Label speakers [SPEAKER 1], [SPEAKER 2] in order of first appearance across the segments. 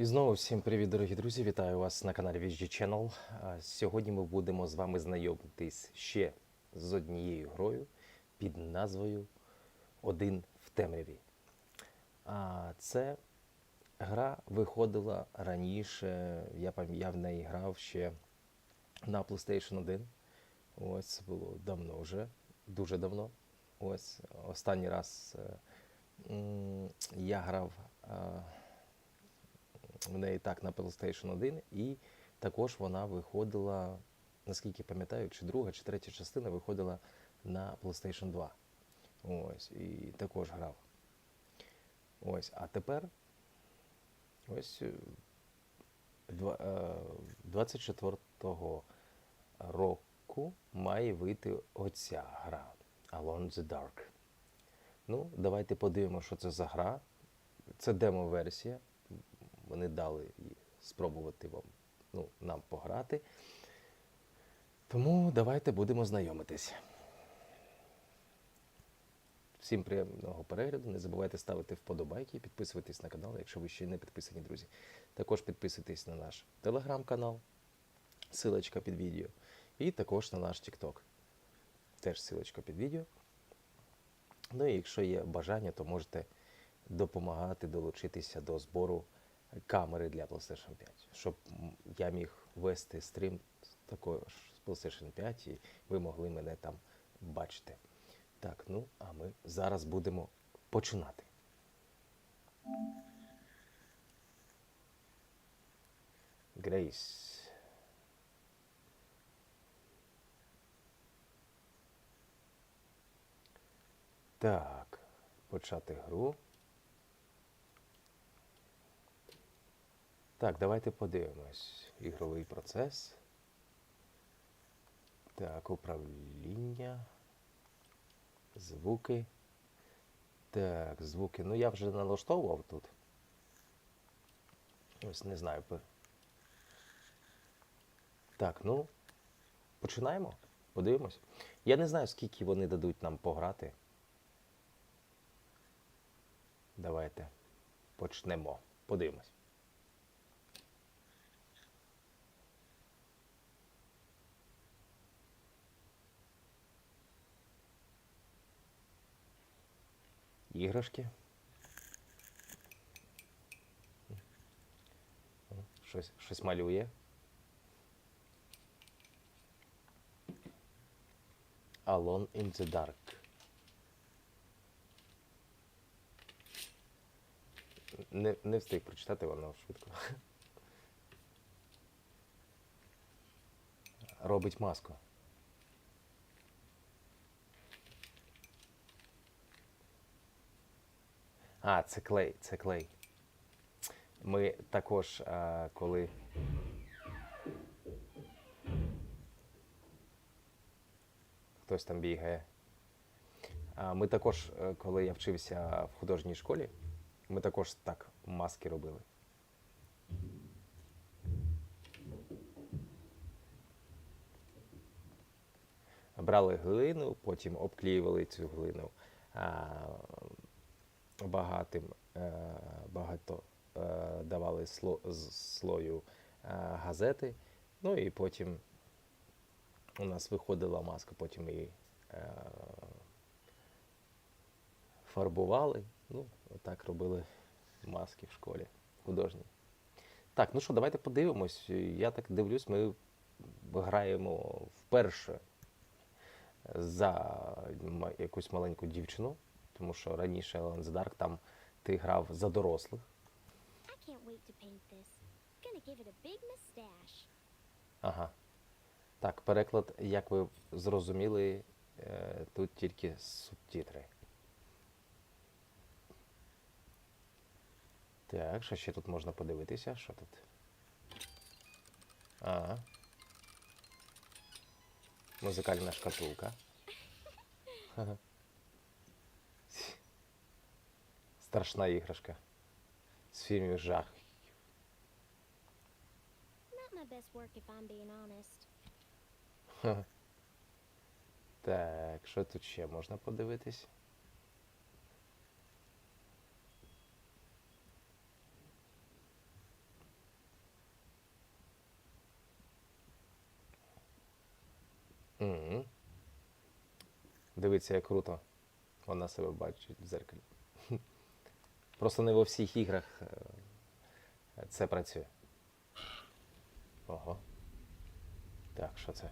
[SPEAKER 1] І знову всім привіт, дорогі друзі! Вітаю вас на каналі VG Channel. Сьогодні ми будемо з вами знайомитись ще з однією грою під назвою Один в темряві. А це гра виходила раніше. Я я в неї грав ще на PlayStation 1. Ось це було давно вже, дуже давно. Ось останній раз е, я грав. Е, в неї так на PlayStation 1, і також вона виходила, наскільки пам'ятаю, чи друга, чи третя частина виходила на PlayStation 2. Ось, і також грав. Ось, а тепер ось е, два- е, 24-го року має вийти оця гра Alone the Dark. Ну, давайте подивимося, що це за гра. Це демо-версія вони дали спробувати вам, ну, нам пограти. Тому давайте будемо знайомитись. Всім приємного перегляду. Не забувайте ставити вподобайки і підписуватись на канал, якщо ви ще не підписані, друзі. Також підписуйтесь на наш телеграм-канал, силочка під відео, і також на наш TikTok. Теж силочка під відео. Ну і якщо є бажання, то можете допомагати долучитися до збору камери для PlayStation 5, щоб я міг вести стрім також з PlayStation 5 і ви могли мене там бачити. Так, ну а ми зараз будемо починати. Грейс. Так, почати гру. Так, давайте подивимось. Ігровий процес. Так, управління. Звуки. Так, звуки. Ну я вже налаштовував тут. Ось не знаю. Так, ну, починаємо. Подивимось. Я не знаю, скільки вони дадуть нам пограти. Давайте почнемо. Подивимось. Іграшки. Щось, щось малює. Alone in the Dark. Не, не встиг прочитати воно швидко. Робить маску. А, це клей, це клей. Ми також, а, коли. Хтось там бігає. А, Ми також, е, коли я вчився в художній школі, ми також так маски робили. Брали глину, потім обклеювали цю глину а, багатим, е, багато е, давали сло, з слою е, газети. Ну і потім у нас виходила маска, потім її фарбували. Ну, отак робили маски в школі художні. Так, ну що, давайте подивимось. Я так дивлюсь, ми граємо вперше за якусь маленьку дівчину, тому що раніше the Dark там ти грав за дорослих. Ага. Так, переклад, як ви зрозуміли, е, тут тільки субтитри. Так, що ще тут можна подивитися? Що тут? Ага. Музикальна шкатулка. Ага. Страшна іграшка. З фільмів жах.
[SPEAKER 2] Ха.
[SPEAKER 1] Так, що тут ще можна подивитись? Дивіться, як круто. Вона себе бачить в дзеркалі. Просто не во всіх іграх е, це працює. Ого. Так, що це?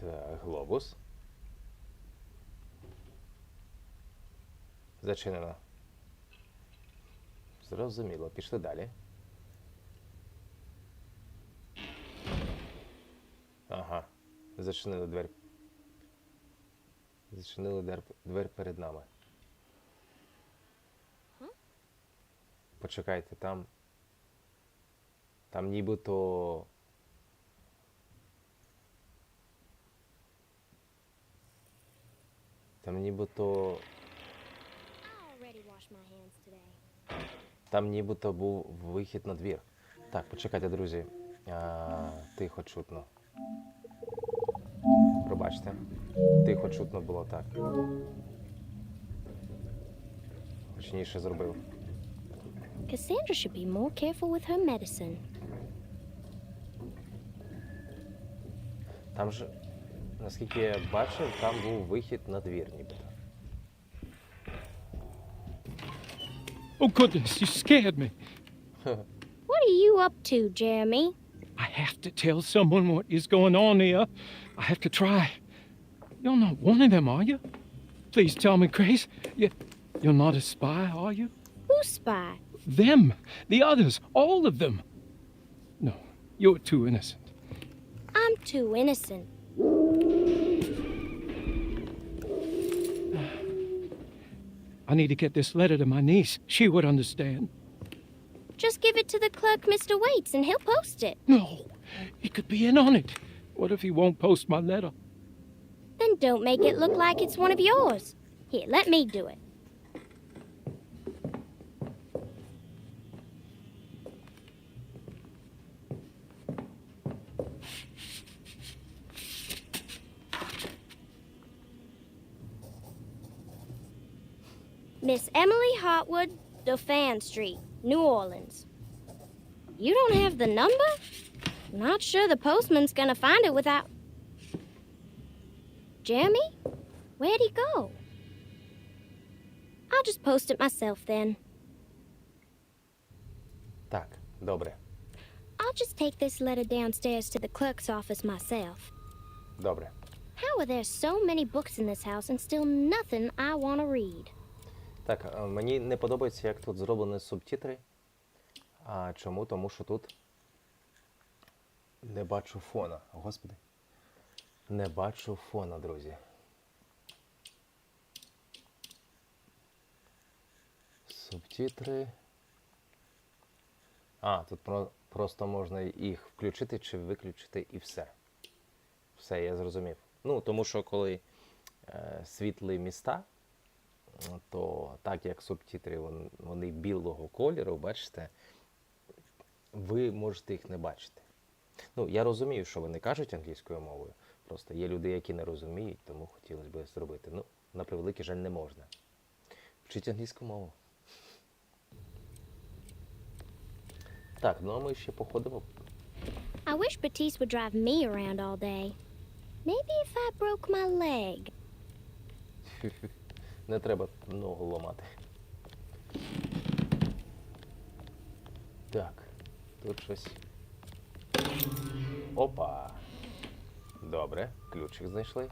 [SPEAKER 1] Так, глобус. Зачинено. Зрозуміло, пішли далі. Ага. Зачинили двері. Зачинили двер, двері перед нами. Почекайте, там. Там нібито. Там нібито. Там нібито був вихід на двір. Так, почекайте, друзі. А, тихо чутно. Пробачте. Тихо чутно було так. Точніше зробив.
[SPEAKER 2] Cassandra should be more careful with her medicine.
[SPEAKER 1] Там же, наскільки я бачив, там був вихід на двір, нібито.
[SPEAKER 3] Oh, goodness, you scared me.
[SPEAKER 2] What are you up to, Jeremy?
[SPEAKER 3] I have to tell someone what is going on here. I have to try. You're not one of them, are you? Please tell me, Grace. You, you're not a spy, are you?
[SPEAKER 2] Who's spy?
[SPEAKER 3] Them, the others, all of them. No, you're too innocent.
[SPEAKER 2] I'm too innocent.
[SPEAKER 3] I need to get this letter to my niece. She would understand.
[SPEAKER 2] Just give it to the clerk, Mr. Waits, and he'll post it.
[SPEAKER 3] No, he could be in on it. What if he won't post my letter?
[SPEAKER 2] Then don't make it look like it's one of yours. Here, let me do it. Miss Emily Hartwood, Dauphin Street, New Orleans. You don't have the number? Not sure the postman's gonna find it without. Jeremy? Where'd he go? I'll just post it myself then.
[SPEAKER 1] Так, добре.
[SPEAKER 2] I'll just take this letter downstairs to the clerk's office myself.
[SPEAKER 1] Добре.
[SPEAKER 2] How are there so many books in this house and still nothing I want to read?
[SPEAKER 1] Так, е, мені не подобається, як тут зроблені субтитри. А чому? Тому що тут не бачу фона. Господи. Не бачу фона, друзі. Субтитри. А, тут про- просто можна їх включити чи виключити і все. Все, я зрозумів. Ну, тому що коли е, світлі міста, то так як субтитри вон- вони білого кольору, бачите, ви можете їх не бачити. Ну, я розумію, що вони кажуть англійською мовою. Просто є люди, які не розуміють, тому хотілося б зробити. Ну, на превеликий жаль, не можна. Вчіть англійську мову. Так, ну а ми ще походимо.
[SPEAKER 2] I wish Batiste would drive me around all day. Maybe if I broke my leg.
[SPEAKER 1] Не треба ногу ламати. Так, тут щось. Опа. Добре, ключик знайшли.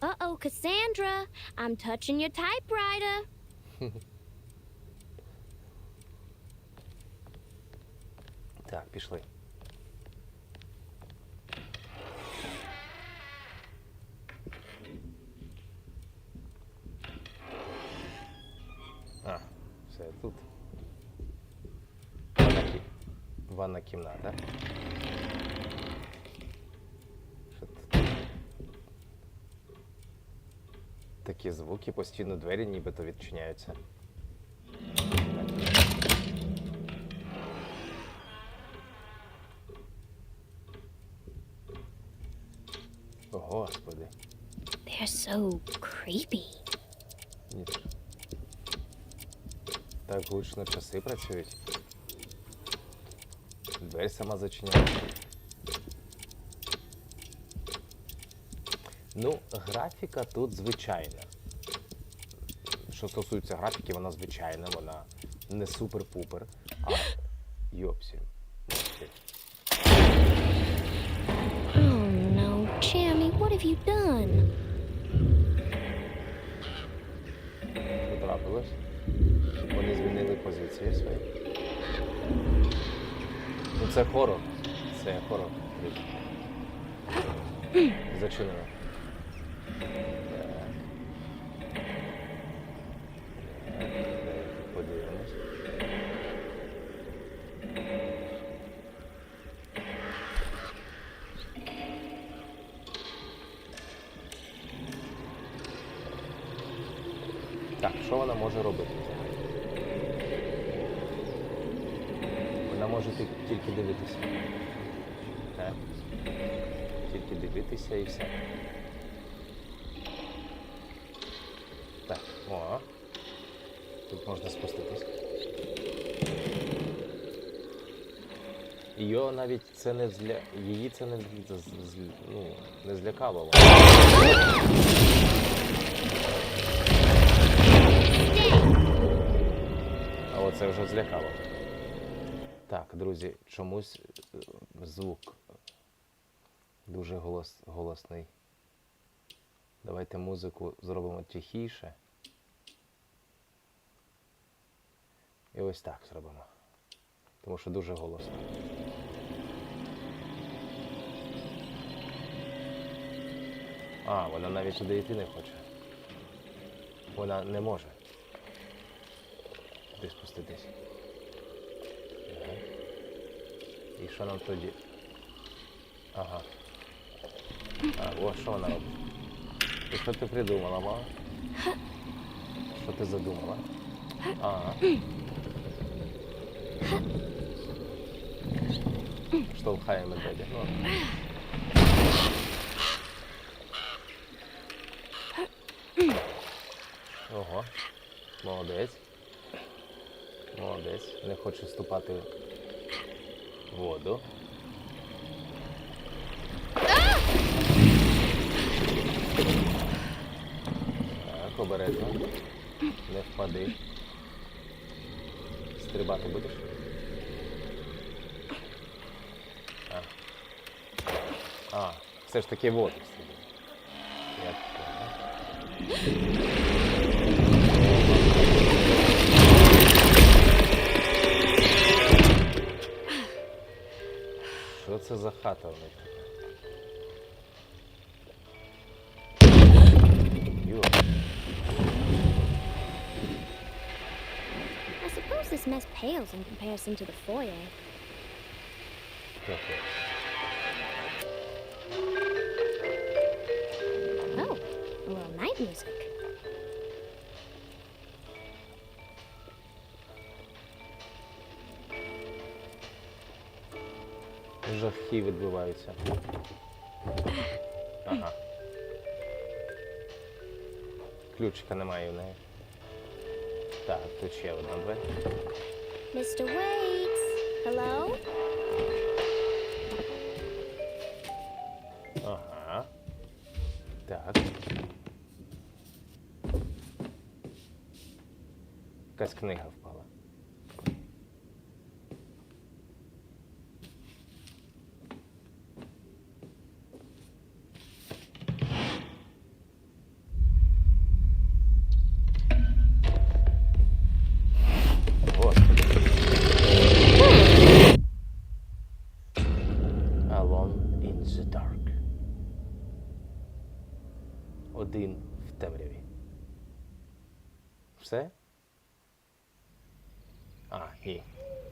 [SPEAKER 2] Uh-oh, Cassandra. I'm touching your typewriter.
[SPEAKER 1] Так, пішли. Ванна кімната. Такі звуки, постійно двері нібито відчиняються. О, Господи.
[SPEAKER 2] They're so creepy.
[SPEAKER 1] Ні. Так гучно часи працюють. Двері сама зачиняє. Ну, графіка тут звичайна. Що стосується графіки, вона звичайна, вона не супер-пупер, а йопсі.
[SPEAKER 2] Oh no, Chammy, what have you done?
[SPEAKER 1] Що трапилось? Вони змінили позиції свої. Ну це хорор. Це хорор. Зачинено. Подивимось. Так, що вона може робити взагалі? Вона може ті- тільки дивитися. Так. Тільки дивитися і все. Так, о. Тут можна спуститись. Його навіть це не зля... Її це не, ну, не злякало. А оце вже злякало. Так, друзі, чомусь е, звук дуже голос, голосний. Давайте музику зробимо тихіше. І ось так зробимо. Тому що дуже голосно. А, вона навіть сюди йти не хоче. Вона не може. Куди спуститись. І що нам тоді? Ага. А, о, що вона робить? І що придумала, мама? Що ти задумала? Ага. Штовхає медведя. Ну. Ого. Молодець. Не хоче вступати в воду. Так, обережно. Не впади. Стрибати будеш? А. А, все ж таки воду стрибати. Я Що це за хата в них така? Йо.
[SPEAKER 2] I suppose this mess pales in comparison to the foyer.
[SPEAKER 1] Трохи.
[SPEAKER 2] Oh, a little night music.
[SPEAKER 1] Жахи відбуваються. Ага. Ключика немає в неї. Так, тут ще одна двері.
[SPEAKER 2] Mr. Waits, hello?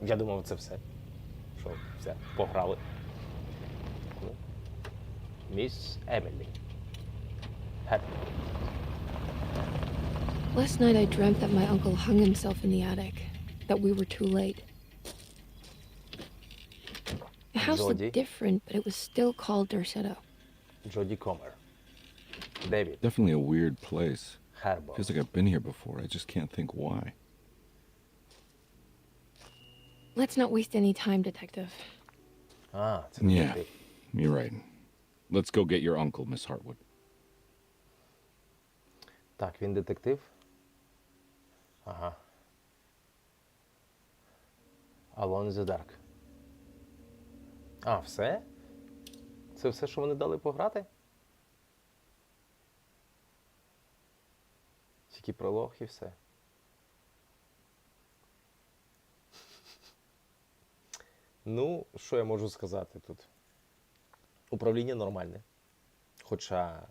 [SPEAKER 1] Я думав, це все. Що, все, пограли. Ну. Міс Емілі. Хеппі.
[SPEAKER 4] Last night I dreamt that my uncle hung himself in the attic, that we were too late. The house
[SPEAKER 1] Jodie?
[SPEAKER 4] looked different, but it was still called Dorsetto.
[SPEAKER 1] Джоді Комер. Девід
[SPEAKER 5] Definitely a weird place.
[SPEAKER 1] Харбо.
[SPEAKER 5] Feels like I've been here before. I just can't think why.
[SPEAKER 4] Let's not waste any time, Detective.
[SPEAKER 1] А, це
[SPEAKER 5] Ні.
[SPEAKER 1] детектив.
[SPEAKER 5] You're right. Let's go get your uncle, Miss Hartwood.
[SPEAKER 1] Так, він детектив. Ага. Alone in the Dark. А, все? Це все, що вони дали пограти? Тільки пролог і все. Ну, що я можу сказати тут? Управління нормальне. Хоча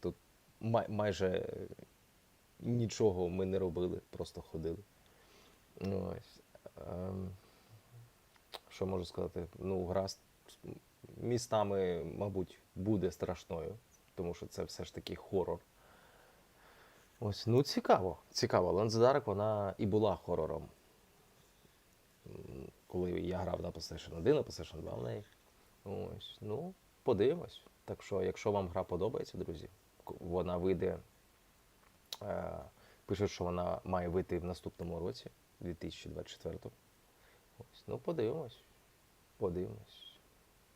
[SPEAKER 1] тут май- майже нічого ми не робили, просто ходили. Ну, Ось. Ем, що можу сказати? Ну, гра містами, мабуть, буде страшною, тому що це все ж таки хорор. Ось, ну цікаво. Цікаво. Ланздарк, вона і була хорором. Коли я грав на PlayStation 1, на PlayStation 2 в неї. Ось, ну, подивимось. Так що, якщо вам гра подобається, друзі, вона вийде. Е, пишуть, що вона має вийти в наступному році, 2024. Ось, ну, подивимось. Подивимось.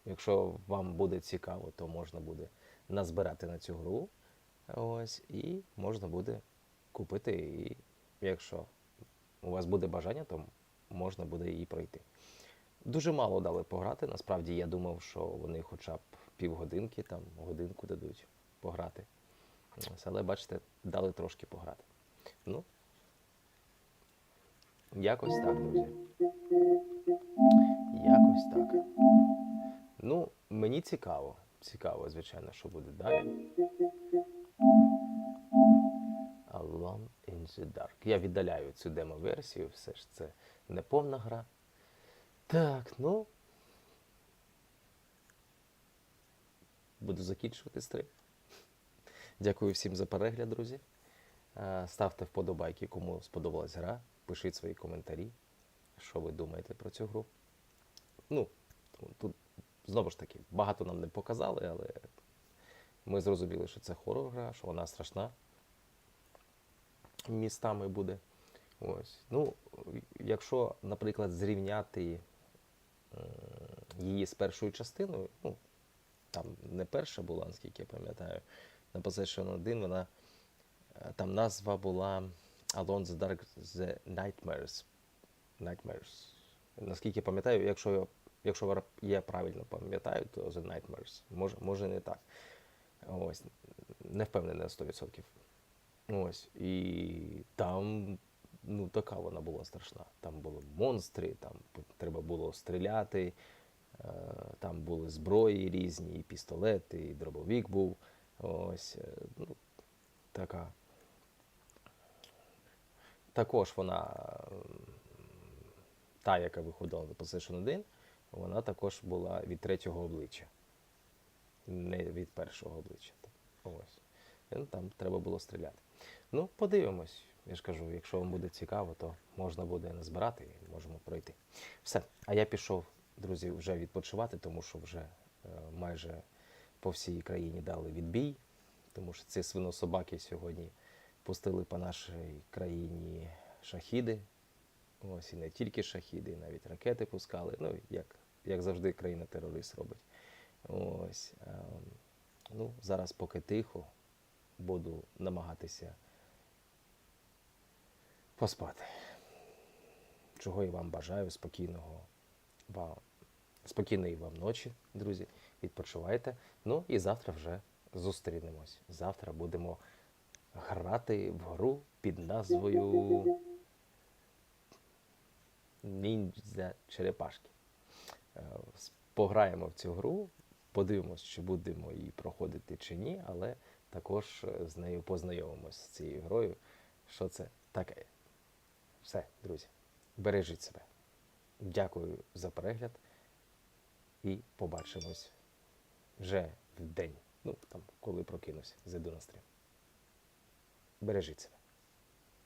[SPEAKER 1] Якщо вам буде цікаво, то можна буде назбирати на цю гру. Ось, і можна буде купити. І якщо у вас буде бажання, то можна буде її пройти. Дуже мало дали пограти. Насправді я думав, що вони хоча б півгодинки, там, годинку дадуть пограти. Але бачите, дали трошки пограти. Ну, якось так, друзі. Якось так. Ну, мені цікаво. Цікаво, звичайно, що буде далі. Alone in the Dark. Я віддаляю цю демо-версію, все ж це не повна гра. Так, ну. Буду закінчувати стрим. Дякую всім за перегляд, друзі. Е, Ставте вподобайки, кому сподобалась гра. Пишіть свої коментарі, що ви думаєте про цю гру. Ну, тут знову ж таки, багато нам не показали, але ми зрозуміли, що це хорор гра, що вона страшна. Містами буде. Ось. Ну, якщо, наприклад, зрівняти її з першою частиною, ну, там не перша була, наскільки я пам'ятаю, на PlayStation 1 вона е, там назва була Alone the Dark the Nightmares. Nightmares. Наскільки я пам'ятаю, якщо, я- якщо я правильно пам'ятаю, то The Nightmares. Може, може не так. Ось. Не впевнений на 100%. Ось. І там ну, така вона була страшна. Там були монстри, там треба було стріляти, е, там були зброї різні, і пістолети, і дробовик був. Ось. е, Ну, така. Також вона, та, яка виходила на PlayStation 1, вона також була від третього обличчя, не від першого обличчя. Ось. Ну, Там треба було стріляти. Ну, подивимось. Я ж кажу, якщо вам буде цікаво, то можна буде назбирати і можемо пройти. Все. А я пішов, друзі, вже відпочивати, тому що вже е, майже по всій країні дали відбій, тому що ці свинособаки сьогодні пустили по нашій країні шахіди. Ось і не тільки шахіди, і навіть ракети пускали. Ну, як, як завжди, країна-терорист робить. Ось. ем, ну, зараз поки тихо, буду намагатися поспати. Чого я вам бажаю спокійного вам, спокійної вам ночі, друзі. Відпочивайте. Ну і завтра вже зустрінемось. Завтра будемо грати в гру під назвою Ніндзя Черепашки. Е, Пограємо в цю гру, подивимось, чи будемо її проходити чи ні, але також е, з нею познайомимось з цією грою. Що це таке? Все, друзі, бережіть себе. Дякую за перегляд і побачимось вже в день. Ну, там, коли прокинусь, зайду на стрім. Бережіть себе.